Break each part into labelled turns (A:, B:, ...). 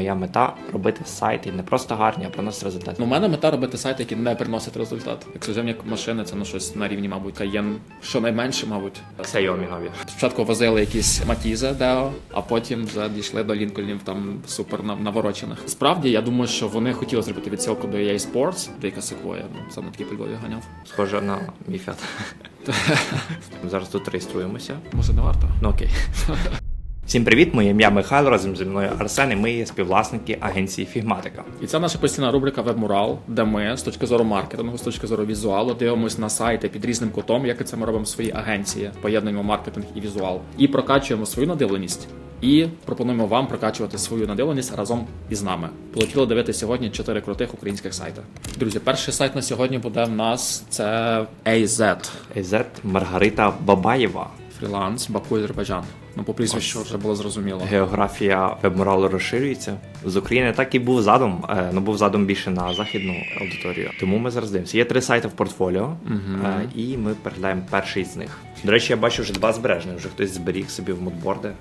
A: моя мета робити сайти не просто гарні, а приносити результат.
B: Ну, у мене мета робити сайти, які не приносять результат. Ексклюзивні машини це ну щось на рівні, мабуть, Cayenne, щонайменше, мабуть.
A: Xiaomi нові.
B: Спочатку возили якісь Матізи Део, а потім вже дійшли до Лінкольнів там супер нав- наворочених. Справді, я думаю, що вони хотіли зробити відсилку до EA Sports, деяка секвоя, ну саме такі по Львові ганяв.
A: Схоже на мій фіат. Зараз тут реєструємося.
B: Може, не варто?
A: Ну окей. Всім привіт, моє ім'я Михайло, разом зі мною Арсен, і ми є співвласники агенції Фігматика.
B: І це наша постійна рубрика Вебмурал, де ми з точки зору маркетингу, з точки зору візуалу дивимося на сайти під різним кутом, як це ми робимо в своїй агенції, поєднуємо маркетинг і візуал, і прокачуємо свою надивленість. І пропонуємо вам прокачувати свою надивленість разом із нами. Полетіли дивитися сьогодні чотири крутих українських сайти. Друзі, перший сайт на сьогодні буде в нас це AZ.
A: EZ Маргарита Бабаєва.
B: Фріланс, Баку, Азербайджан. Ну, по прізвищу вже було зрозуміло.
A: Географія вебморалу розширюється. З України так і був задум, е, ну був задум більше на західну аудиторію. Тому ми зараз дивимося. Є три сайти в портфоліо, е, і ми переглядаємо перший з них. До речі, я бачу вже два збережних, вже хтось зберіг собі в модборди.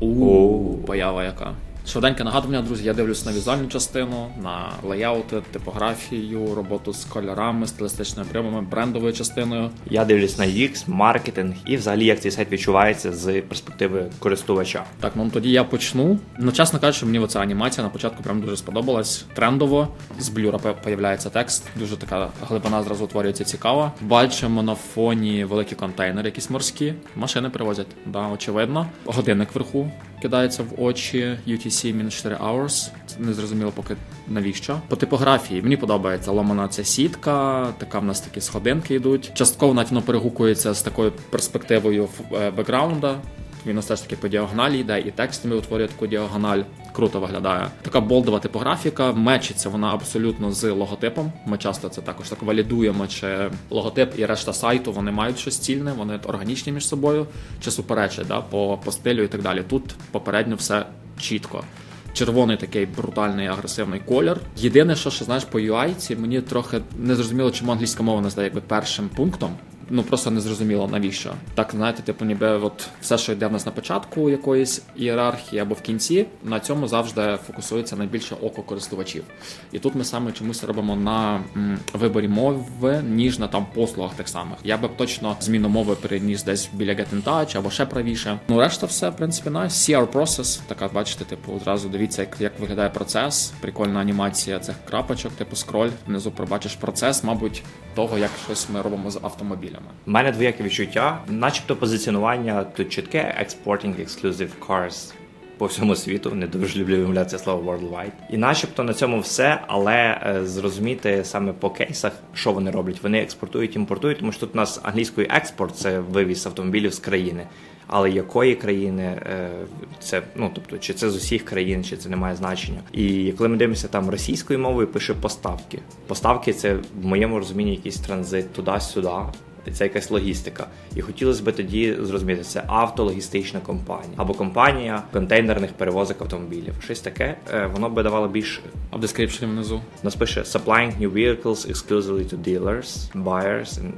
B: У поява яка. Швиденьке нагадування, друзі, я дивлюсь на візуальну частину, на леяути, типографію, роботу з кольорами, стилістичними прийомами, брендовою частиною.
A: Я дивлюсь на UX, маркетинг і взагалі як цей сайт відчувається з перспективи користувача.
B: Так, ну тоді я почну. Ну, чесно кажучи, мені оця анімація на початку прям дуже сподобалась. Трендово з блюра появляється текст. Дуже така глибина зразу утворюється цікава. Бачимо на фоні великі контейнери, якісь морські. Машини привозять, да, очевидно. Годинник вверху кидається в очі. UTC мінус 4 hours. Це не зрозуміло поки навіщо. По типографії мені подобається ломана ця сітка. Така в нас такі сходинки йдуть. Частково навіть воно перегукується з такою перспективою е, бекграунда. Він все ж таки по діагоналі йде, і текстами утворює таку діагональ. Круто виглядає. Така болдова типографіка, мечиться вона абсолютно з логотипом. Ми часто це також так валідуємо, чи логотип і решта сайту вони мають щось цільне, вони органічні між собою, чи суперечать да, по, по стилю і так далі. Тут попередньо все чітко. Червоний такий брутальний агресивний колір. Єдине, що, що знаєш, по UI мені трохи не зрозуміло, чому англійська мова не здає якби першим пунктом. Ну просто не зрозуміло навіщо. Так, знаєте, типу, ніби от все, що йде в нас на початку якоїсь ієрархії або в кінці, на цьому завжди фокусується найбільше око користувачів. І тут ми саме чомусь робимо на м, виборі мови, ніж на там послугах тих самих. Я би точно зміну мови переніс десь біля Get in Touch або ще правіше. Ну решта все, в принципі, на CR Process. Така, бачите, типу, одразу дивіться, як, як виглядає процес. Прикольна анімація цих крапочок, типу скроль. Внизу пробачиш процес, мабуть, того, як щось ми робимо з автомобілями.
A: У мене двояке відчуття, начебто позиціонування тут чітке exporting exclusive cars по всьому світу. Не дуже люблю вимовляти слово worldwide. І начебто на цьому все, але е, зрозуміти саме по кейсах, що вони роблять. Вони експортують, імпортують, тому що тут у нас англійською експорт це вивіз автомобілів з країни. Але якої країни е, це ну тобто, чи це з усіх країн, чи це не має значення. І коли ми дивимося там російською мовою, пише поставки. Поставки це в моєму розумінні якийсь транзит туди-сюди. Це якась логістика. І хотілося б тоді зрозуміти, це автологістична компанія або компанія контейнерних перевозок автомобілів. Щось таке, е, воно би давало більш
B: А в дескріпшені внизу.
A: нас пише supplying new vehicles exclusively to dealers, buyers and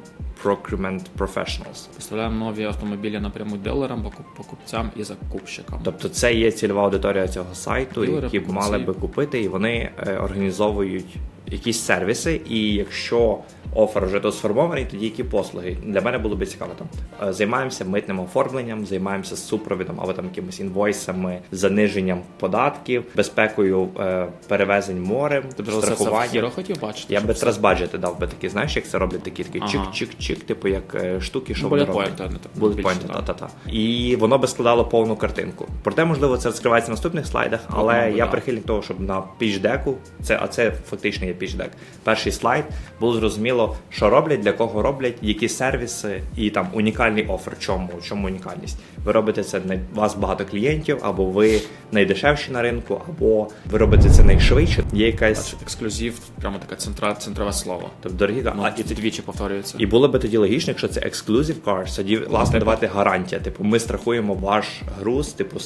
A: procurement professionals.
B: Поставляємо нові автомобілі напряму дилерам, покуп- покупцям і закупщикам.
A: Тобто це є цільова аудиторія цього сайту,
B: Ділери,
A: які б мали би купити, і вони е, організовують якісь сервіси. І якщо офер вже то сформований, тоді які послуги для мене було би цікаво. Там е, займаємося митним оформленням, займаємося супровідом або там якимись інвойсами, заниженням податків, безпекою е, перевезень морем,
B: Тобто
A: страхування.
B: Хотів бачити?
A: Я би трасбаджети дав би такі, знаєш, як це роблять такі такі
B: Ага.
A: чик-чик-чик, типу як е, штуки, що
B: Ну,
A: вони роблять.
B: так.
A: та-та-та. І воно би складало повну картинку. Проте, можливо, це розкривається в наступних слайдах, але я
B: да.
A: прихильник того, щоб на пічдеку, це, а це фактично є пічдек. Перший слайд було зрозуміло, що роблять, для кого роблять, які сервіси і там унікальний офер. Чому? Чому унікальність? Ви робите це на вас багато клієнтів, або ви найдешевші на ринку, або ви робите це найшвидше. Є якась
B: ексклюзив, прямо таке центра, центрове слово.
A: тобто дорогі
B: Ну,
A: а,
B: і це двічі повторюється.
A: І було би тоді логічно, якщо це exclusive cars, тоді власне
B: типу.
A: давати гарантія. Типу, ми страхуємо ваш груз, типу,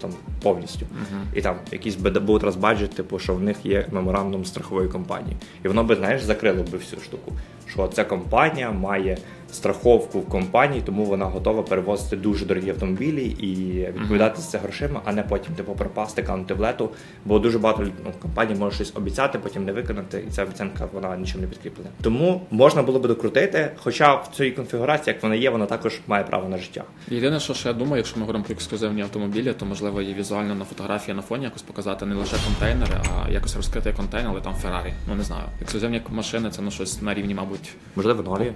A: там повністю. І там якийсь би був розбаджет, типу, що в них є меморандум страхової компанії. І воно би, знаєш, закрило би всю штуку. Що ця компанія має страховку в компанії, тому вона готова перевозити дуже дорогі автомобілі і відповідати за це грошима, а не потім типу пропасти, канути в лету. Бо дуже багато ну, компаній може щось обіцяти, потім не виконати, і ця обіцянка вона нічим не підкріплена. Тому можна було би докрутити. Хоча в цій конфігурації, як вона є, вона також має право на життя.
B: Єдине, що ще я думаю, якщо ми говоримо про ексклюзивні автомобілі, то можливо її візуально на фотографії на фоні якось показати не лише контейнери, а якось розкрити контейнер, але там Феррарі. Ну не знаю. Ексклюзивні машини це ну щось на рівні, мабуть,
A: Можливо, нові.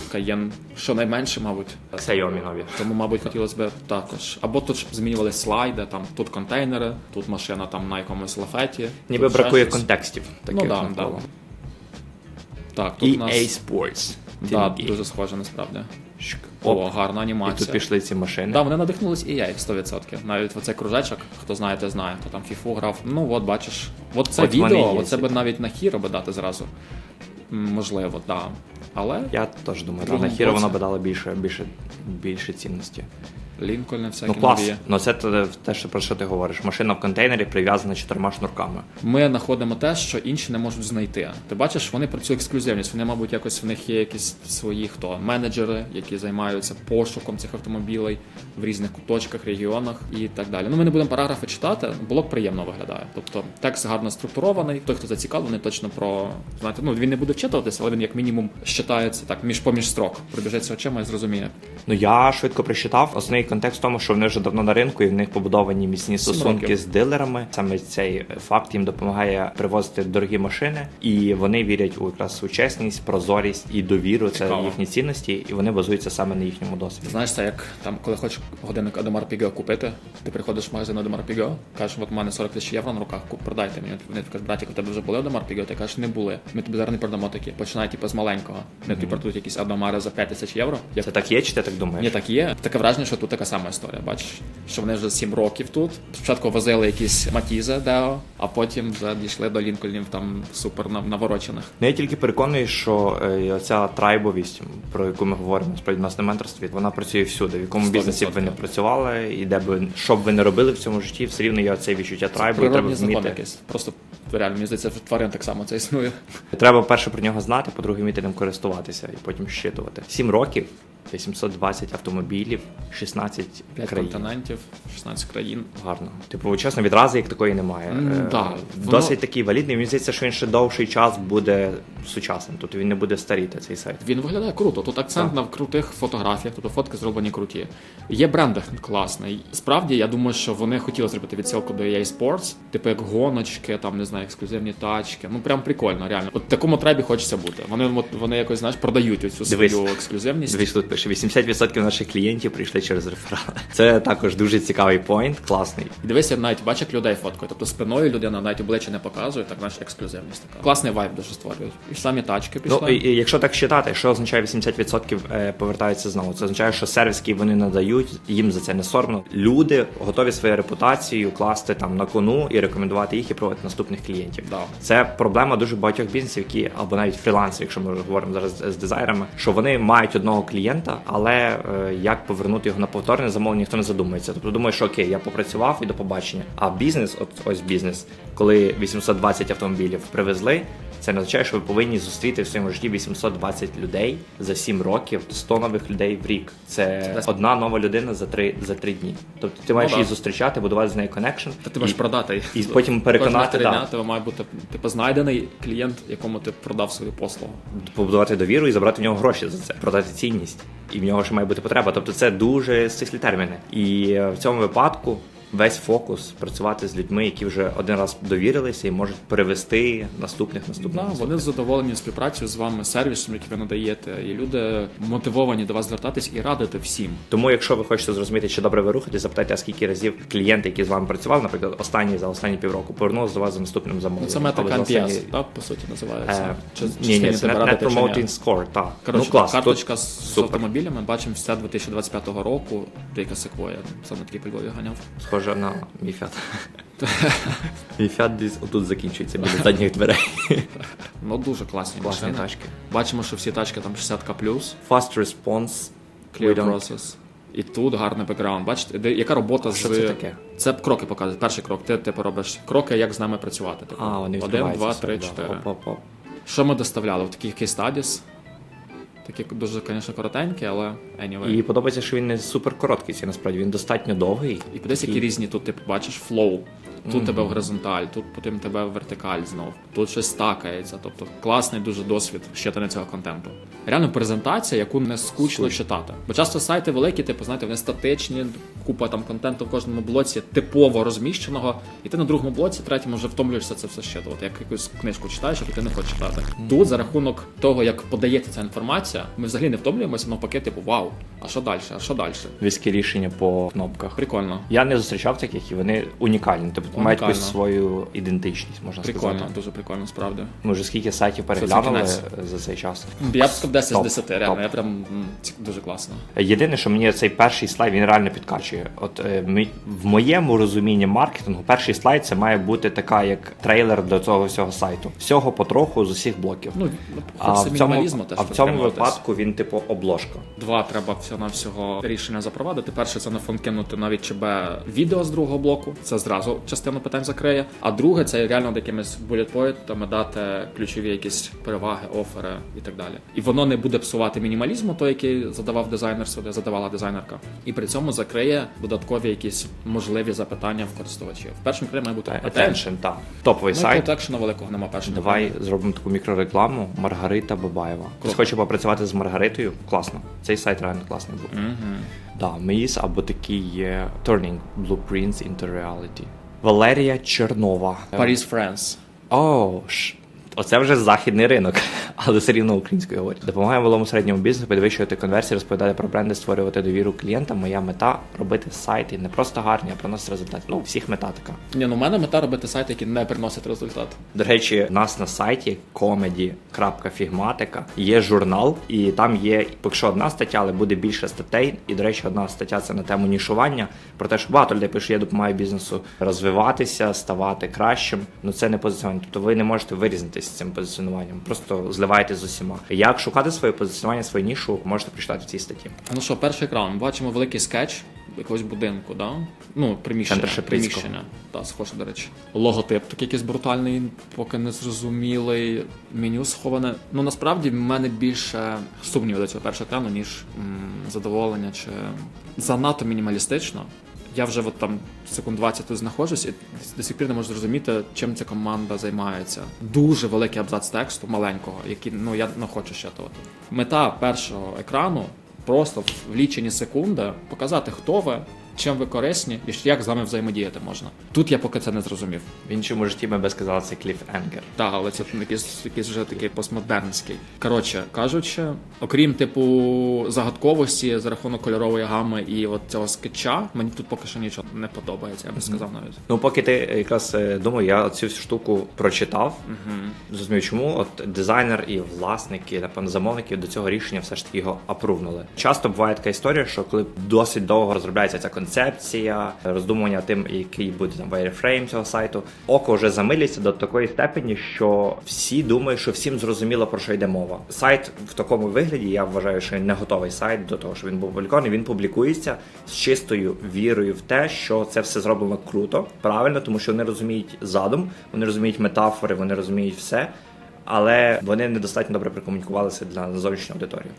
B: Porsche, Cayenne, що найменше, мабуть.
A: Xiaomi нові.
B: Тому, мабуть, хотілося б також. Або тут щоб змінювали слайди, там тут контейнери, тут машина там на якомусь лафеті.
A: Ніби
B: тут
A: бракує
B: щось.
A: контекстів. Таких
B: Ну да, да.
A: навколо.
B: Так, тут у нас
A: EA Sports.
B: да, дуже схоже насправді.
A: Шк.
B: О,
A: Оп.
B: гарна
A: І
B: анімація.
A: тут пішли ці машини.
B: Да, вони надихнулись і я 100%. Навіть оцей кружечок, хто знає, те знає, хто там фіфу грав. Ну от бачиш, от це
A: От вони
B: відео,
A: є
B: оце би навіть на хіро би дати зразу. Можливо, так. Да. Але
A: Я теж думаю, на
B: боці.
A: вона би дала більше, більше, більше цінності.
B: Лінкольни всякі
A: Ну клас.
B: нові.
A: Ну це те, що про що ти говориш. Машина в контейнері прив'язана чотирма шнурками.
B: Ми знаходимо те, що інші не можуть знайти. Ти бачиш, вони про цю ексклюзивність. Вони, мабуть, якось в них є якісь свої хто менеджери, які займаються пошуком цих автомобілей в різних куточках, регіонах і так далі. Ну, ми не будемо параграфи читати, блок приємно виглядає. Тобто текст гарно структурований. Той, хто зацікавлений, точно про знаєте, ну він не буде вчитуватися, але він як мінімум щитається так між поміж строк. Пробіжеться очима і зрозуміє.
A: Ну я швидко прочитав. Основний контекст в тому, що вони вже давно на ринку, і в них побудовані міцні стосунки з дилерами. Саме цей факт їм допомагає привозити дорогі машини, і вони вірять у якраз у чесність, прозорість і довіру. Це їхні цінності, і вони базуються саме на їхньому досвіді.
B: Знаєш, це як там, коли хочеш годинник Адемар Піго купити, ти приходиш в магазин Адемар Піго, кажеш, от у мене 40 тисяч євро на руках, куп, продайте мені. Вони кажуть, братик, у тебе вже були Адемар Піго? Ти кажеш, не були. Ми тобі зараз не продамо такі. Починай типу, з маленького. Не тобі продадуть якісь Адемари за 5 тисяч євро. Як
A: Це так є, чи ти так думаєш?
B: Ні, так є. Таке враження, що тут така сама історія. Бачиш, що вони вже 7 років тут. Спочатку возили якісь матізи Део, а потім вже дійшли до Лінкольнів там супер наворочених.
A: Ну, я тільки переконаний, що е, ця трайбовість, про яку ми говоримо справді нас на менторстві, вона працює всюди. В якому
B: 100%.
A: бізнесі б ви не працювали, і де б що б ви не робили в цьому житті, все рівно є це відчуття трайбу, і треба вміти.
B: якийсь. Просто реально, мені здається, в тварин так само це існує.
A: Треба перше про нього знати, по-друге, вміти ним користуватися і потім щитувати. Сім років, 820 автомобілів, 16
B: 5
A: країн.
B: континентів, 16 країн.
A: Гарно. Типу, чесно, відрази як такої немає.
B: М,
A: Е,
B: да.
A: Досить
B: Воно-
A: такий валідний. Мені здається, що він ще довший час буде сучасним. Тобто він не буде старіти цей сайт.
B: Він виглядає круто. Тут акцент
A: Так.
B: на крутих фотографіях, тобто фотки зроблені круті. Є брендинг класний. Справді, я думаю, що вони хотіли зробити відсилку до EA Sports, типу як гоночки, там не знаю, ексклюзивні тачки. Ну прям прикольно, реально. От в такому требі хочеться бути. Вони от, вони якось знаєш продають оцю
A: Дивись.
B: свою ексклюзивність.
A: Дивись, тут пише 80% наших клієнтів прийшли через реферали. Це також дуже цікавий поінт, класний.
B: І дивися, навіть бач, як людей фоткають. Тобто спиною людина навіть обличчя не показує, так знаєш, ексклюзивність така. Класний вайб дуже створюють. І самі тачки пішли.
A: Ну, і, і якщо так считати, що означає 80% е, повертаються знову? Це означає, що сервіс, який вони надають, їм за це не соромно. Люди готові свою репутацію класти там на кону і рекомендувати їх і проводити наступних клієнтів.
B: Да.
A: Це проблема дуже багатьох бізнесів, які або навіть фрілансерів, якщо ми говоримо зараз з дизайнерами, що вони мають одного клієнта, але е, як повернути його на повторне замовлення, ніхто не задумується. Тобто думає, що окей, я попрацював і до побачення. А бізнес, от ось бізнес, коли 820 автомобілів привезли. Це не означає, що ви повинні зустріти в своєму житті 820 людей за 7 років, 100 нових людей в рік. Це одна нова людина за 3, за 3 дні. Тобто ти маєш
B: да.
A: її зустрічати, будувати з нею коннекшн.
B: Та ти маєш продати.
A: і потім переконати, да.
B: дня тебе має бути типу, знайдений клієнт, якому ти продав свою послугу.
A: побудувати довіру і забрати в нього гроші за це, продати цінність. І в нього ще має бути потреба. Тобто це дуже стислі терміни. І е, в цьому випадку весь фокус працювати з людьми, які вже один раз довірилися і можуть перевести наступних наступних.
B: Да,
A: наступних.
B: вони задоволені співпрацею з вами, сервісом, який ви надаєте, і люди мотивовані до вас звертатись і радити всім.
A: Тому, якщо ви хочете зрозуміти, чи добре ви рухаєте, запитайте, а скільки разів клієнти, які з вами працювали, наприклад, останні за останні півроку, повернулися до вас за наступним замовленням.
B: Це
A: Або за
B: NPS,
A: останні-
B: так, по суті, називається.
A: Е, Ні, ні, це Net? Promoting Score, так.
B: Коротше,
A: ну, клас.
B: карточка
A: Тут
B: з автомобілями, бачимо вся 2025 року, деяка секвоя, саме такий Львові ганяв.
A: Схоже на мій фіат. Мій фіат десь отут закінчується біля задніх дверей.
B: Ну дуже класні
A: Класні
B: машини.
A: тачки.
B: Бачимо, що всі тачки там 60к плюс,
A: Fast response.
B: clear
A: We don't-
B: process. І тут гарний бекграунд. Бачите, де яка робота
A: Що
B: з
A: це таке?
B: Це кроки показує. Перший крок. Ти типу робиш кроки, як з нами працювати. Типу.
A: А, вони
B: Один,
A: відкриваються
B: два,
A: собі,
B: три,
A: да.
B: чотири. Що ми доставляли? В таких кейс стадіс. Такі дуже, звісно, коротенькі, але anyway.
A: І подобається, що він не супер короткий, це насправді він достатньо довгий.
B: І подивись, які різні тут ти бачиш флоу. Тут тебе в горизонталь, тут потім тебе в вертикаль знов. Тут щось стакається. Тобто класний дуже досвід щитання цього контенту. Реально презентація, яку не скучно читати. Бо часто сайти великі, типу, знаєте, вони статичні, купа там контенту в кожному блоці типово розміщеного, і ти на другому блоці, третьому вже втомлюєшся це все щитувати. Як якусь книжку читаєш, а ти не хочеш читати. Тут за рахунок того, як подається ця інформація, ми взагалі не втомлюємося, навпаки, типу, вау, а що далі? А що далі?
A: Візькі рішення по кнопках.
B: Прикольно.
A: Я не зустрічав таких, і вони унікальні. Тобто мають якусь свою ідентичність, можна
B: Прикольно,
A: сказати.
B: дуже прикольно, справді.
A: Ми вже скільки сайтів переглянули за цей час.
B: Я б сказав 10 з
A: Топ,
B: 10, реально. Я прям дуже класно.
A: Єдине, що мені цей перший слайд він реально підкачує. От е, в моєму розумінні маркетингу, перший слайд це має бути така, як трейлер до цього всього сайту. Всього потроху з усіх блоків.
B: Ну,
A: а в цьому,
B: теж
A: а в цьому випадку він типу обложка.
B: Два треба всього на всього рішення запровадити. Перше це на фон кинути навіть ЧБ відео з другого блоку. Це зразу частину питань закриє. А друге це реально якимись булетпоінтами дати ключові якісь переваги, офери і так далі. І воно не буде псувати мінімалізму, той, який задавав дизайнер сюди, задавала дизайнерка. І при цьому закриє додаткові якісь можливі запитання в користувачів. В першому крім має бути attention.
A: Attention, так. Топовий
B: Ну,
A: сайт.
B: екшена великого нема першого.
A: Давай зробимо таку мікрорекламу. Маргарита Бабаєва. Хтось
B: Круто.
A: хоче попрацювати з Маргаритою. Класно. Цей сайт реально класний був.
B: Угу.
A: Да, Міс або такий є Turning Blueprints into Reality. Валерія Чернова.
B: Paris France.
A: О, ш- Оце вже західний ринок, але все рівно українською говорять. Допомагає малому середньому бізнесу підвищувати конверсії, розповідати про бренди, створювати довіру клієнтам. Моя мета робити сайти не просто гарні, а приносити результат. Ну, всіх мета така.
B: Ні, ну в мене мета робити сайти, які не приносять результат.
A: До речі, у нас на сайті comedy.figmatica є журнал, і там є поки що одна стаття, але буде більше статей. І, до речі, одна стаття це на тему нішування. Про те, що багато людей пише, я допомагаю бізнесу розвиватися, ставати кращим. Ну це не позиціонування. Тобто ви не можете вирізнитися з цим позиціонуванням. Просто зливаєтесь з усіма. Як шукати своє позиціонування, свою нішу, можете прочитати в цій статті.
B: Ну що, перший екран. Ми бачимо великий скетч якогось будинку, да? Ну, приміщення. Приміщення. Так, схоже, до речі. Логотип такий якийсь брутальний, поки не зрозумілий. Меню сховане. Ну насправді в мене більше сумнівів до цього першого екрану, ніж м, задоволення чи занадто мінімалістично. Я вже от там секунд 20 тут знаходжусь і до сих пір не можу зрозуміти, чим ця команда займається. Дуже великий абзац тексту маленького, який ну я не хочу щитувати. Мета першого екрану просто в лічені секунди показати, хто ви, чим ви корисні і як з вами взаємодіяти можна. Тут я поки це не зрозумів.
A: В іншому житті ми би сказали, це Кліф Енгер.
B: Так, але це якийсь, якийсь вже такий постмодернський. Коротше кажучи, окрім типу загадковості за рахунок кольорової гами і от цього скетча, мені тут поки що нічого не подобається, я би сказав навіть.
A: Ну, поки ти якраз е, думаю, я цю всю штуку прочитав. Зрозумів, чому от дизайнер і власники, напевно, замовники до цього рішення все ж таки його апрувнули. Часто буває така історія, що коли досить довго розробляється ця концепція, роздумування тим, який буде там wireframe цього сайту, око вже замилюється до такої степені, що всі думають, що всім зрозуміло про що йде мова. Сайт в такому вигляді, я вважаю, що не готовий сайт до того, що він був опублікований. Він публікується з чистою вірою в те, що це все зроблено круто, правильно, тому що вони розуміють задум, вони розуміють метафори, вони розуміють все. Але вони недостатньо добре прикомунікувалися для зовнішньої аудиторії.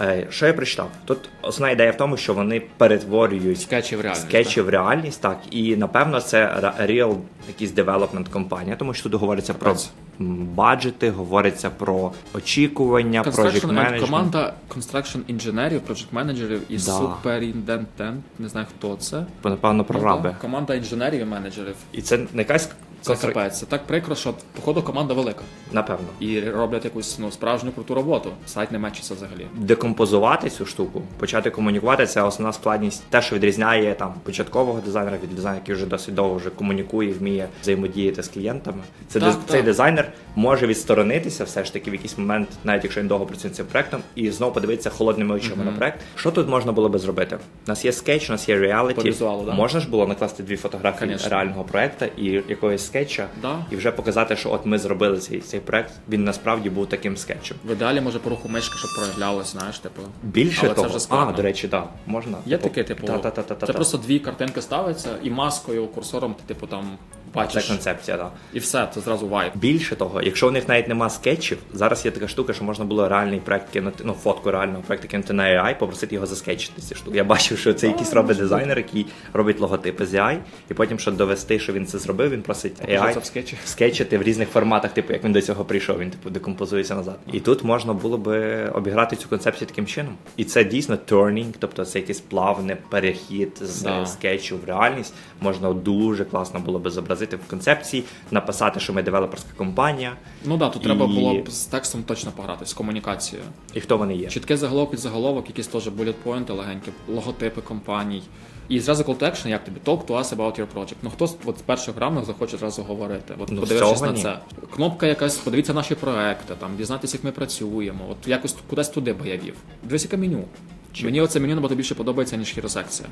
A: Е, Що я прочитав? Тут основна ідея в тому, що вони перетворюють
B: Скетчі в реальність.
A: скетчі в реальність, так і напевно це real якийсь development компанія, тому що тут говориться про баджети, говориться про очікування, project management.
B: команда construction інженерів, project менеджерів і
A: Да.
B: superintendent, не знаю хто це.
A: напевно, про
B: Ну,
A: раби.
B: Команда інженерів і менеджерів.
A: І це не якась
B: Це капець. Це так прикро, що походу команда велика.
A: напевно.
B: І роблять якусь ну, справжню круту роботу. Сайт не мечиться взагалі.
A: Декомпозувати цю штуку, почати комунікувати це основна складність. Те, що відрізняє там початкового дизайнера від дизайнера, який вже досить довго вже комунікує, вміє взаємодіяти з клієнтами. Це
B: Так,
A: диз-
B: так.
A: цей дизайнер може відсторонитися все ж таки в якийсь момент, навіть якщо він довго працює над цим проектом, і знову подивитися холодними очима на проект. Що тут можна було би зробити? У нас є скетч, у нас є реаліті.
B: Візуалу, да.
A: Можна ж було накласти дві фотографії
B: Конечно.
A: реального проекту і якогось скетча,
B: Да.
A: і вже показати, що от ми зробили цей, цей проект. Він насправді був таким скетчем.
B: В ідеалі може по руху мишки, щоб проявлялось, знаєш, типу.
A: Більше
B: Але це вже складно.
A: а до речі, так, можна.
B: Є таке, типу,
A: та, та, та, та,
B: це
A: та.
B: просто дві картинки ставиться, і маскою, курсором ти, типу, там бачиш.
A: Це концепція, так.
B: І все, це зразу вайб.
A: Більше того, якщо у них навіть нема скетчів, зараз є така штука, що можна було реальний проект кинути, ну фотку реального проекту кинути на AI, попросити його заскетчити ці штуки. Я бачив, що це якийсь робить дизайнер, який робить логотипи з AI, і потім, щоб довести, що він це зробив, він просить AI
B: в скетчі.
A: скетчити в різних форматах, типу як він до цього прийшов, він типу декомпозується назад. І тут можна було би обіграти цю концепцію таким чином. І це дійсно turning, тобто це якийсь плавний перехід з
B: Да.
A: скетчу в реальність. Можна дуже класно було би зобразити в концепції, написати, що ми девелоперська компанія,
B: Ну да, тут треба було б з текстом точно пограти, з комунікацією.
A: і хто вони є.
B: Чіткий заголовок під заголовок, якісь теж булlet-поінти легенькі, логотипи компаній. І зразу call to action, як тобі? Talk to us about your project. Ну хто з от з перших рамок захоче одразу говорити? От
A: Ну,
B: подивившись на це. Кнопка якась, подивіться наші проекти, там, дізнатися, як ми працюємо. От якось кудись туди би я вів. Дивись, яке меню.
A: Чи-
B: Мені оце меню набагато більше подобається, ніж хіросекція.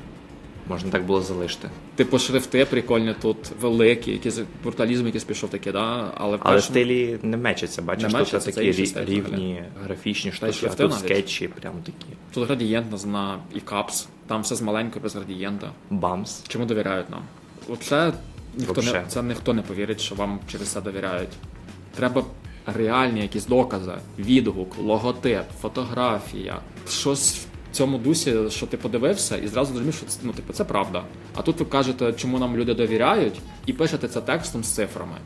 A: Можна так було залишити.
B: Типу шрифти прикольні тут, великі, якийсь бруталізм якийсь пішов такий, да? але в
A: Але
B: першому-
A: стилі не мечаться, бачиш,
B: Не
A: тут
B: мечаться, це
A: такі рі-
B: стиль
A: рівні графічні штуки, а
B: шрифти
A: тут
B: навіть.
A: скетчі, прям такі.
B: Тут градієнт на і капс, там все з маленькою без градієнта.
A: Бамс.
B: Чому довіряють нам? Оце ніхто не,
A: Вообще.
B: це ніхто не повірить, що вам через це довіряють. Треба реальні якісь докази, відгук, логотип, фотографія, щось цьому дусі, що ти подивився, і зразу зрозумів, що це, ну, типу, це правда. А тут ви кажете, чому нам люди довіряють, і пишете це текстом з цифрами.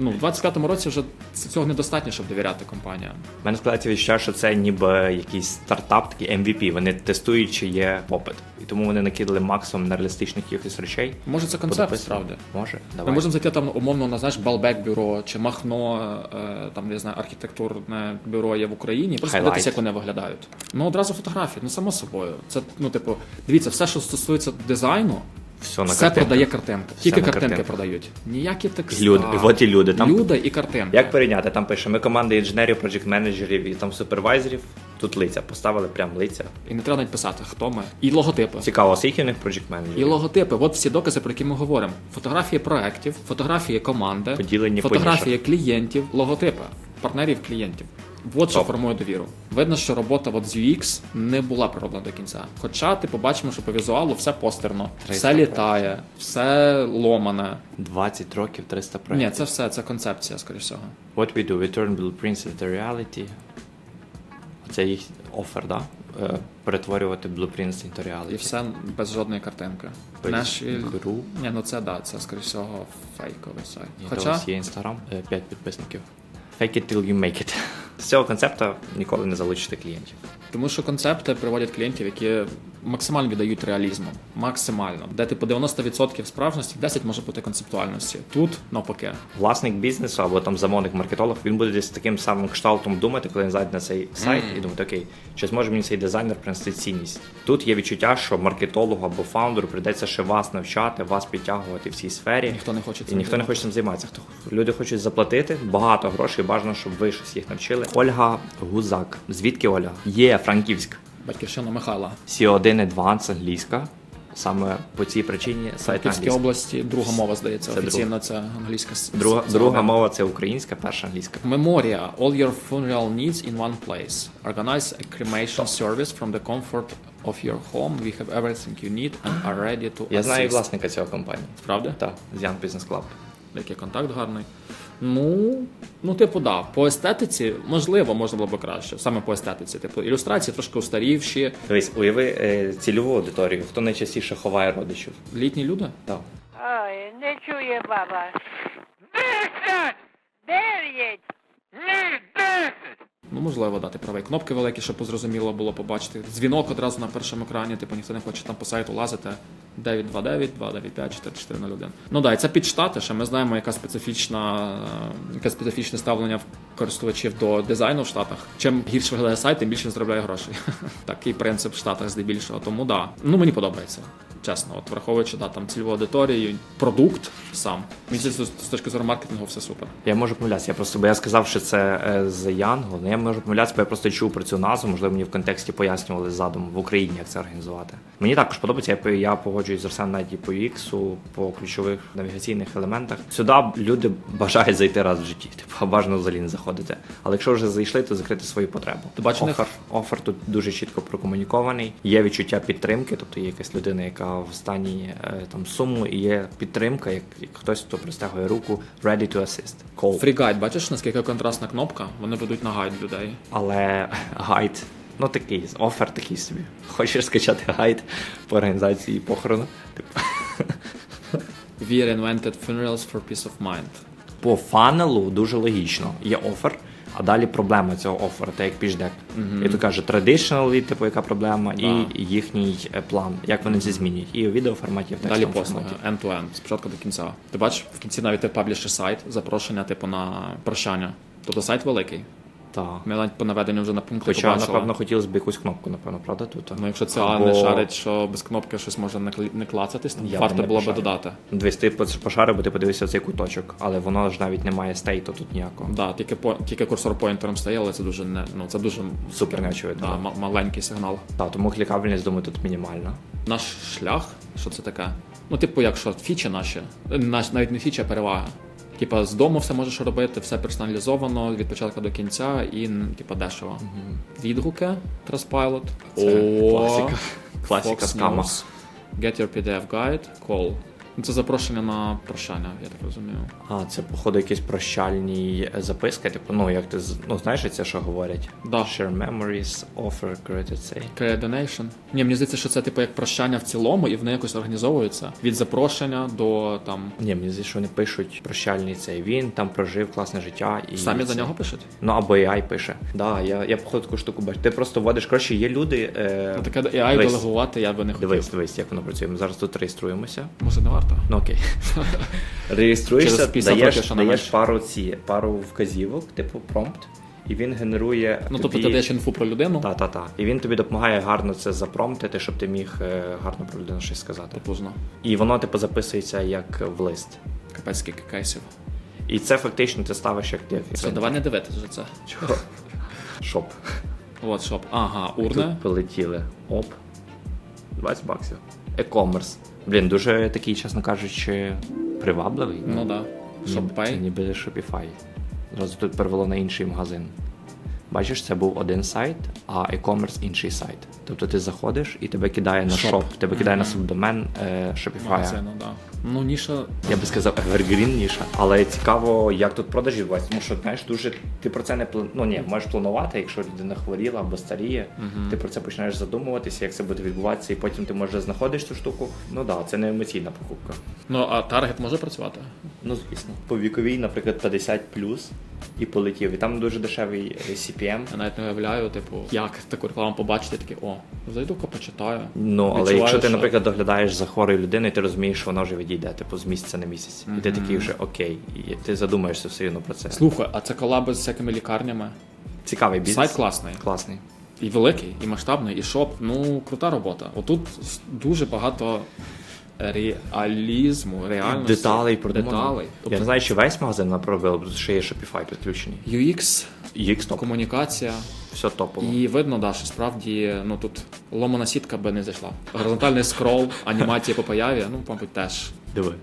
B: Ну, в 25-му році вже цього недостатньо, щоб довіряти компаніям.
A: Мене складається відчуття, що це ніби якийсь стартап, такий MVP. Вони тестують, чи є попит. Тому вони накидали максимум нереалістичних якихось речей.
B: Може, це концепт, справді.
A: Може,
B: Ми можемо зайти там умовно на знаєш Балбек бюро чи Махно, е, там не знаю, архітектурне бюро є в Україні. Просто
A: Highlight.
B: подивитися, як вони виглядають. Ну одразу фотографії, ну само собою. Це ну, типу, дивіться, все, що стосується дизайну,
A: Все на
B: все продає картинка. Тільки картинки
A: картинках.
B: продають. Ніякі тексти.
A: Люди, і от і люди. Там
B: Люди і картинки.
A: Як перейняти? Там пише, ми команда інженерів, проджект менеджерів і там супервайзерів. Тут лиця, поставили прям лиця.
B: І не треба навіть писати, хто ми. І логотипи.
A: Цікаво, скільки у них проджект
B: І логотипи, от всі докази, про які ми говоримо: фотографії проєктів, фотографії команди,
A: Поділені по
B: фотографії клієнтів, логотипи, партнерів клієнтів. От що формує довіру. Видно, що робота от з UX не була пророблена до кінця. Хоча ти побачимо, що по візуалу все постерно, все
A: 300
B: літає, все ломане.
A: 20 років, 300 проєктів.
B: Ні, це все, це концепція, скоріш всього.
A: What we do, we turn blueprints into reality. Це їх офер, да? Е, Перетворювати blueprints into reality.
B: І все без жодної картинки.
A: Без
B: Nashville...
A: гру.
B: Ні, ну це да, це скоріш всього фейковий сайт. Хоча
A: Хоча... у вас є інстаграм, 5 підписників. Fake it till you make it. З цього концепту ніколи не залучите клієнтів.
B: Тому що концепти приводять клієнтів, які максимально віддають реалізму. Максимально. Де типу 90% справжності, 10 може бути концептуальності. Тут навпаки.
A: Власник бізнесу або там замовник маркетолог, він буде десь таким самим кшталтом думати, коли він зайде на цей сайт і думати, окей, чи зможе мені цей дизайнер принести цінність. Тут є відчуття, що маркетологу або фаундеру прийдеться ще вас навчати, вас підтягувати в цій сфері.
B: Ніхто не хоче
A: І ніхто не хоче цим займатися. Хто люди хочуть заплатити багато грошей, бажано, щоб ви щось їх навчили. Ольга Гузак. Звідки Ольга? Є Франківськ.
B: Батьківщина Михайла.
A: C1 Advance англійська. Саме по цій причині сайт
B: Київській області друга мова, здається,
A: Це
B: офіційно це англійська
A: Друга,
B: с-
A: друга мова це українська, перша англійська.
B: Memoria. All your funeral needs in one place. Organize a cremation service from the comfort of your home. We have everything you need and are ready to
A: Я знаю власника цього компанії.
B: Справді?
A: Так, з Young Business Club.
B: Який контакт гарний. Ну, ну, типу, да. По естетиці, можливо, можна було б краще. Саме по естетиці. Типу, ілюстрації трошки устарівші,
A: Дивись, уяви е, цільову аудиторію, хто найчастіше ховає родичів.
B: літні люди.
A: Так.
C: Ой, не чує баба. Десять! Дев'ять! Ні, десять!
B: Ну, можливо, дати правий. Кнопки великі, щоб зрозуміло було побачити. Дзвінок одразу на першому екрані, типу ніхто не хоче там по сайту лазити. 929, 295, 4401. Ну да, і це під штати, ще ми знаємо, яка специфічна, е, яке специфічне ставлення в користувачів до дизайну в Штатах. Чим гірше виглядає сайт, тим більше заробляє грошей. Такий принцип в Штатах здебільшого. Тому да. Ну мені подобається. Чесно, от враховуючи да, там цільову аудиторію, продукт сам. Мені з з точки зору маркетингу все супер.
A: Я можу помилятися. Я просто бо я сказав, що це е, з Янгол. Я можу помилятися, бо я просто чув про цю назву. Можливо, мені в контексті пояснювали задум в Україні, як це організувати. Мені також подобається. Я, я погоджуюсь з Арсеном навіть і по UX, по ключових навігаційних елементах. Сюди люди бажають зайти раз в житті. Типу, бажано взагалі не заходити. Але якщо вже зайшли, то закрити свої потреби.
B: Ти них-
A: офер, офер тут дуже чітко прокомунікований. Є відчуття підтримки, тобто є якась людина, яка в стані е, там суму, і є підтримка, як, як хтось, хто простягує руку, ready to assist. Call.
B: Фрігайд, бачиш, наскільки контрастна кнопка? Вони ведуть на гайд людей.
A: Але гайд, ну такий, офер такий собі. Хочеш скачати гайд по організації похорону? Типу.
B: We reinvented funerals for peace of mind.
A: По фанелу дуже логічно. Є офер, а далі проблема цього оферу, та як пішдек. І то каже, traditionally, типу, яка проблема,
B: Да.
A: і їхній е, план, як вони це змінюють. І у відеоформаті, і в
B: Далі послуги,
A: форматі.
B: end-to-end, спочатку до кінця. Ти бачиш, в кінці навіть ти паблішиш сайт, запрошення, типу, на прощання. Тобто сайт великий.
A: Так.
B: Ми навіть по наведенню вже на пункти
A: Хоча,
B: побачили.
A: напевно, хотілося б якусь кнопку, напевно, правда, тут?
B: Ну, якщо це
A: Або-
B: не шарить, що без кнопки щось може не, клацатись, то
A: Я
B: варто
A: не
B: було би
A: пошарив.
B: додати.
A: Дивись, ти пошарив, бо ти подивився цей куточок, але воно ж навіть не має стейту тут ніякого.
B: Да, тільки по тільки курсор поінтером стає, але це дуже не ну це дуже
A: Супер неочевидно.
B: да, ма- маленький сигнал.
A: Так, тому клікабельність, думаю, тут мінімальна.
B: Наш шлях, що це таке? Ну, типу, як що, фічі наші, Е, наш навіть не фіча, а перевага. Типа з дому все можеш робити, все персоналізовано від початку до кінця і типа дешево. Відгуки Trustpilot.
A: Це
B: О,
A: класика. Класика
B: Fox
A: скама.
B: News. Get your PDF guide, call. Ну, Це запрошення на прощання, я так розумію.
A: А, це, походу, якісь прощальні записки. Типу, ну як ти ну, знаєш це, що говорять?
B: Да.
A: Share memories, offer created say.
B: Create donation. Ні, мені здається, що це типу як прощання в цілому, і вони якось організовуються від запрошення до там.
A: Ні, мені здається, що вони пишуть прощальний цей. Він там прожив класне життя і
B: Самі за нього пишуть?
A: Ну або AI пише. Да, я, я походу таку штуку бачу. Ти просто вводиш, коротше, є люди. Е...
B: Ну, таке AI
A: дивись,
B: делегувати я би не хотів.
A: Дивись, дивись, як воно працює. Ми зараз тут реєструємося.
B: Може, не варто.
A: Ну окей. Реєструєшся,
B: Через 50
A: даєш,
B: років, що не
A: даєш
B: менше.
A: пару ці, пару вказівок, типу промпт, і він генерує.
B: Ну, тобто
A: тобі...
B: ти даєш інфу про людину,
A: Та, та, та. І він тобі допомагає гарно це запромптити, щоб ти міг е, гарно про людину щось сказати.
B: потужно.
A: І воно, типу, записується як в лист.
B: Капець скільки кейсів.
A: І це фактично ти ставиш як як
B: Все, давай не дивитися вже це.
A: Чого? Шоп.
B: От шоп. Ага, урне.
A: Тут полетіли. Оп. 20 баксів. E-commerce. Блін, дуже такий, чесно кажучи, привабливий.
B: Ну да.
A: Ніби- Це ніби Shopify. Зразу тут перевело на інший магазин. Бачиш, це був один сайт, а e-commerce інший сайт. Тобто ти заходиш і тебе кидає на
B: Shop.
A: шоп, тебе кидає на субдомен е, Shopify.
B: Магазину, да. Ну, ніша.
A: Я би сказав evergreen ніша. Але цікаво, як тут продажі відбуваються. Тому що знаєш, дуже ти про це не план... Ну ні, можеш планувати, якщо людина хворіла або старіє, ти про це починаєш задумуватися, як це буде відбуватися, і потім ти може знаходиш цю штуку. Ну так, да, це не емоційна покупка.
B: Ну, а таргет може працювати?
A: Ну звісно. По віковій, наприклад, 50 плюс. і полетів. І там дуже дешевий е, CPM.
B: Я навіть не уявляю, типу, як таку рекламу побачити, такий, о, зайду-ка почитаю.
A: Ну, але
B: Відчуваєш,
A: якщо ти,
B: що-
A: наприклад, доглядаєш за хворою людиною, ти розумієш, що вона вже відійде, типу, з місяця на місяць. І ти такий вже окей. І ти задумаєшся все одно про це.
B: Слухай, а це колаби з всякими лікарнями.
A: Цікавий бізнес.
B: Сайт класний.
A: Класний.
B: І великий, і масштабний, і шоп. Ну, крута робота. Отут с- дуже багато реалізму, реальності.
A: Деталей продумано.
B: Деталей.
A: Я
B: Тобто
A: не знаю, чи весь магазин направив, бо ще є Shopify підключений.
B: UX,
A: UX топ.
B: комунікація.
A: Все топово.
B: І видно, да, що справді ну тут ломана сітка би не зайшла. Горизонтальний скрол, анімація по появі, ну, мабуть, теж.
A: Диви.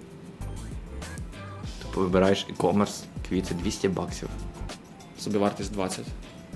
A: Типу вибираєш e-commerce, квіти 200 баксів.
B: Собівартість 20.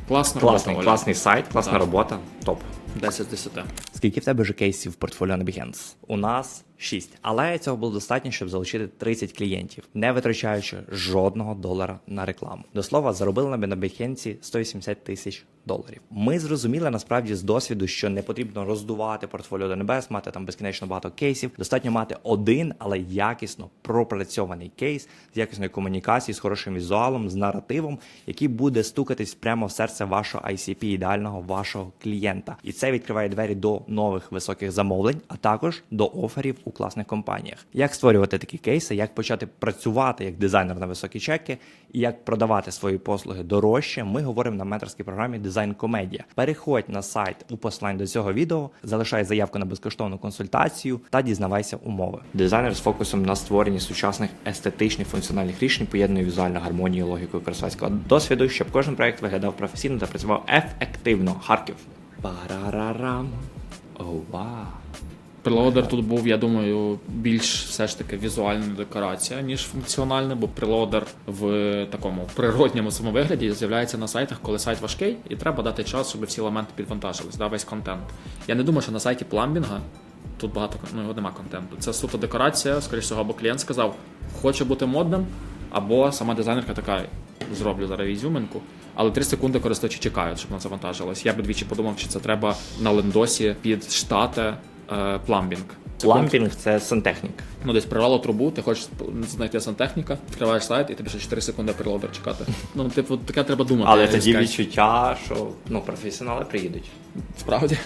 B: Класна
A: Класний,
B: робота,
A: класний сайт, класна
B: Так.
A: робота. Топ.
B: 10 з 10.
A: Скільки в тебе вже кейсів в портфоліо на Behance? У нас 6. Але цього було достатньо, щоб залучити 30 клієнтів, не витрачаючи жодного долара на рекламу. До слова, заробили на Behance 180 тисяч доларів. Ми зрозуміли насправді з досвіду, що не потрібно роздувати портфоліо до небес, мати там безкінечно багато кейсів. Достатньо мати один, але якісно пропрацьований кейс з якісною комунікацією, з хорошим візуалом, з наративом, який буде стукатись прямо в серце вашого ICP, ідеального вашого клієнта. І це відкриває двері до нових високих замовлень, а також до оферів у класних компаніях. Як створювати такі кейси, як почати працювати як дизайнер на високі чеки, і як продавати свої послуги дорожче, ми говоримо на менторській програмі Дизайн Комедія. Переходь на сайт у посиланні до цього відео, залишай заявку на безкоштовну консультацію та дізнавайся умови. Дизайнер з фокусом на створенні сучасних естетичних функціональних рішень поєднує візуальну гармонію, логіку красавського досвіду, щоб кожен проект виглядав професійно та працював ефективно. Харків. Парарарам. Оу, вау.
B: Прелоудер тут був, я думаю, більш все ж таки візуальна декорація, ніж функціональна, бо прелоудер в такому природньому самовигляді з'являється на сайтах, коли сайт важкий, і треба дати час, щоб всі елементи підвантажились, да, весь контент. Я не думаю, що на сайті пламбінга тут багато ну, нема контенту. Це суто декорація, скоріш всього, або клієнт сказав, хоче бути модним, або сама дизайнерка така. Зроблю зараз ізюминку, але 3 секунди користувачі чекають, щоб вона завантажилась. Я би двічі подумав, чи це треба на лендосі під штати е, пламбінг.
A: Лампінг це сантехнік.
B: Ну, десь прорвало трубу, ти хочеш знайти сантехніка, відкриваєш сайт і тобі ще 4 секунди прилодер чекати. Ну, типу, таке треба думати.
A: Але тоді
B: скажу.
A: відчуття, що ну, професіонали приїдуть.
B: Справді.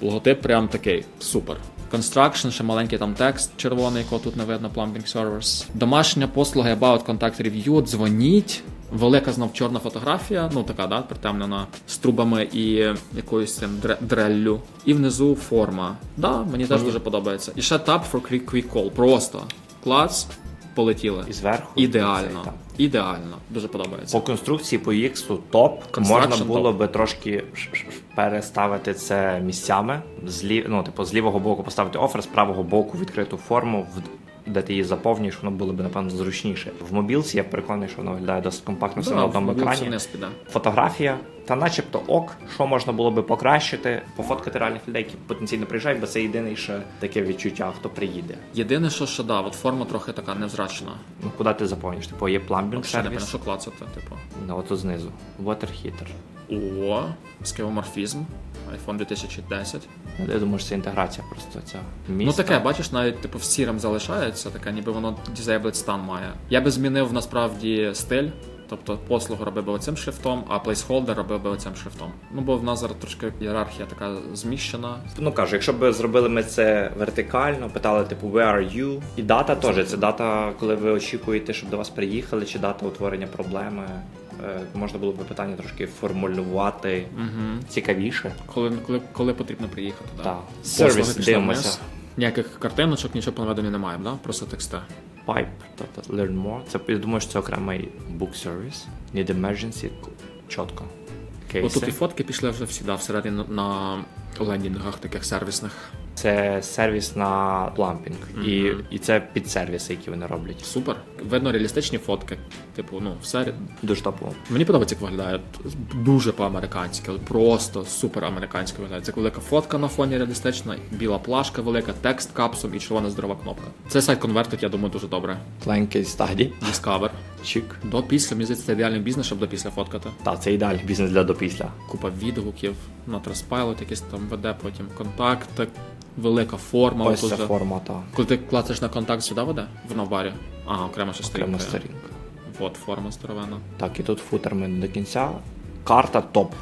B: Логотип прям такий супер. Construction, ще маленький там текст червоний, якого тут не видно, Plumbing Servers. Домашня послуга About Contact Review, дзвоніть. Велика знов чорна фотографія, ну така, да, притемнена з трубами і якоюсь цим дре- дреллю. І внизу форма. Да, мені теж дуже подобається. І ще tab for quick, call. Просто клац, полетіли.
A: І зверху.
B: Ідеально.
A: цей.
B: Ідеально. Дуже подобається.
A: По конструкції, по UX топ.
B: Construction
A: Можна було
B: топ.
A: би трошки переставити це місцями. З лів... ну, типу, з лівого боку поставити офер, з правого боку відкриту форму, в- де ти її заповнюєш, воно було б, напевно, зручніше. В мобілці я переконаний, що воно виглядає досить компактно все
B: Да,
A: на одному екрані. Фотографія, та начебто ок, що можна було би покращити, пофоткати реальних людей, які потенційно приїжджають, бо це єдине ще таке відчуття, хто приїде.
B: Єдине, що ще да, от форма трохи така невзрачна.
A: Ну куди ти заповниш? Типу є пламбінг
B: Ще не
A: сервіс.
B: що клацати, типу.
A: Ну, ото знизу. Water heater.
B: О, скеоморфізм. iPhone 2010.
A: Я думаю, що це інтеграція просто ця міста.
B: Ну таке, бачиш, навіть типу в сірим залишається, таке, ніби воно disabled стан має. Я би змінив насправді стиль. Тобто послугу робив би оцим шрифтом, а плейсхолдер робив би оцим шрифтом. Ну бо в нас зараз трошки ієрархія така зміщена.
A: Ну кажу, якщо б зробили ми це вертикально, питали, типу, where are you? І дата теж. Це дата, коли ви очікуєте, щоб до вас приїхали, чи дата утворення проблеми. Е, Можна було б питання трошки формулювати
B: Угу.
A: цікавіше.
B: Коли, коли, коли потрібно приїхати, да.
A: Так. Сервіс дивимося.
B: Ніяких картиночок, нічого по наведенню немає, да? Просто тексти.
A: Pipe, тобто learn more. Це я думаю, що це окремий book service. Need emergency. Чітко.
B: Отут і фотки пішли вже всі, да, всередині на лендінгах таких сервісних.
A: Це сервіс на плампінг. І,
B: Мгм.
A: і це підсервіси, які вони роблять.
B: Супер. Видно реалістичні фотки. Типу, ну, все.
A: Дуже топово.
B: Мені подобається, як виглядає. Дуже по-американськи, просто супер американськи виглядає. Це велика фотка на фоні реалістична, біла плашка велика, текст капсом і червона здорова кнопка. Цей сайт конвертить, я думаю, дуже добре.
A: Пленький стадій.
B: Discover.
A: Чик.
B: До після, мені здається, це ідеальний бізнес, щоб до після фоткати.
A: Та це ідеальний бізнес для допісля.
B: Купа відгуків, на Trustpilot якийсь там веде, потім контакти, велика форма.
A: Ось ця форма та
B: Коли ти клацаєш на контакт сюди веде? В навбарі. А, окрема ще
A: окрема
B: сторінка.
A: сторінка.
B: От форма здоровена.
A: Так, і тут футер ми до кінця. Карта топ.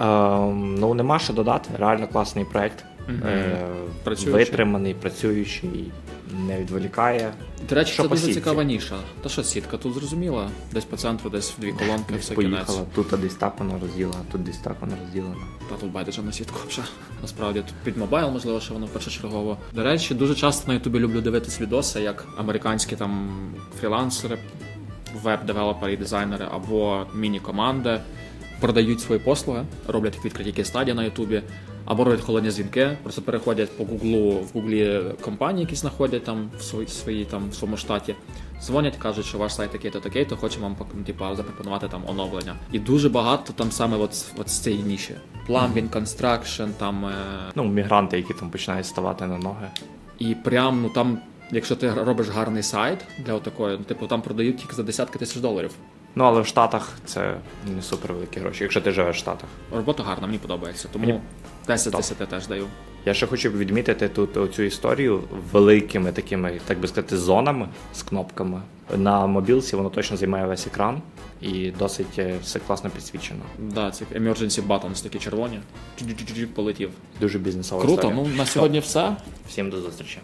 A: Ем, ну, нема що додати. Реально класний проект.
B: Угу.
A: Е,
B: Працюючий.
A: витриманий, працюючий, не відволікає.
B: До речі,
A: Що
B: це дуже
A: сітці?
B: цікава ніша. Та що сітка тут зрозуміла? Десь по центру, десь в дві колонки, все
A: Поїхала.
B: кінець.
A: Тут десь так воно розділено, тут десь так воно розділено.
B: Та тут байдуже на сітку вже. Насправді тут під мобайл, можливо, що воно першочергово. До речі, дуже часто на Ютубі люблю дивитись відоси, як американські там фрілансери, веб-девелопери і дизайнери або міні-команди продають свої послуги, роблять відкриті якісь стадії на Ютубі, або роблять холодні дзвінки, просто переходять по Гуглу в Гуглі компанії, які знаходять там в свої, свої там в своєму штаті. Дзвонять, кажуть, що ваш сайт такий-то такий, то хочемо вам типа, запропонувати там оновлення. І дуже багато там саме от, от з цієї ніші. Plumbing, construction, там. Е...
A: Ну, мігранти, які там починають ставати на ноги.
B: І прям, ну там, якщо ти робиш гарний сайт для отакої, ну, типу там продають тільки за десятки тисяч доларів.
A: Ну, але в Штатах це не супер великі гроші, якщо ти живеш в Штатах.
B: Робота гарна, мені подобається. Тому
A: Мені-
B: 10 з
A: Топ.
B: 10 теж даю.
A: Я ще хочу відмітити тут оцю історію великими такими, так би сказати, зонами з кнопками. На мобілці воно точно займає весь екран і досить е, все класно підсвічено.
B: Да, ці emergency buttons такі червоні. Полетів.
A: Дуже бізнесова
B: Круто,
A: історія.
B: ну на сьогодні все.
A: Всім до зустрічі.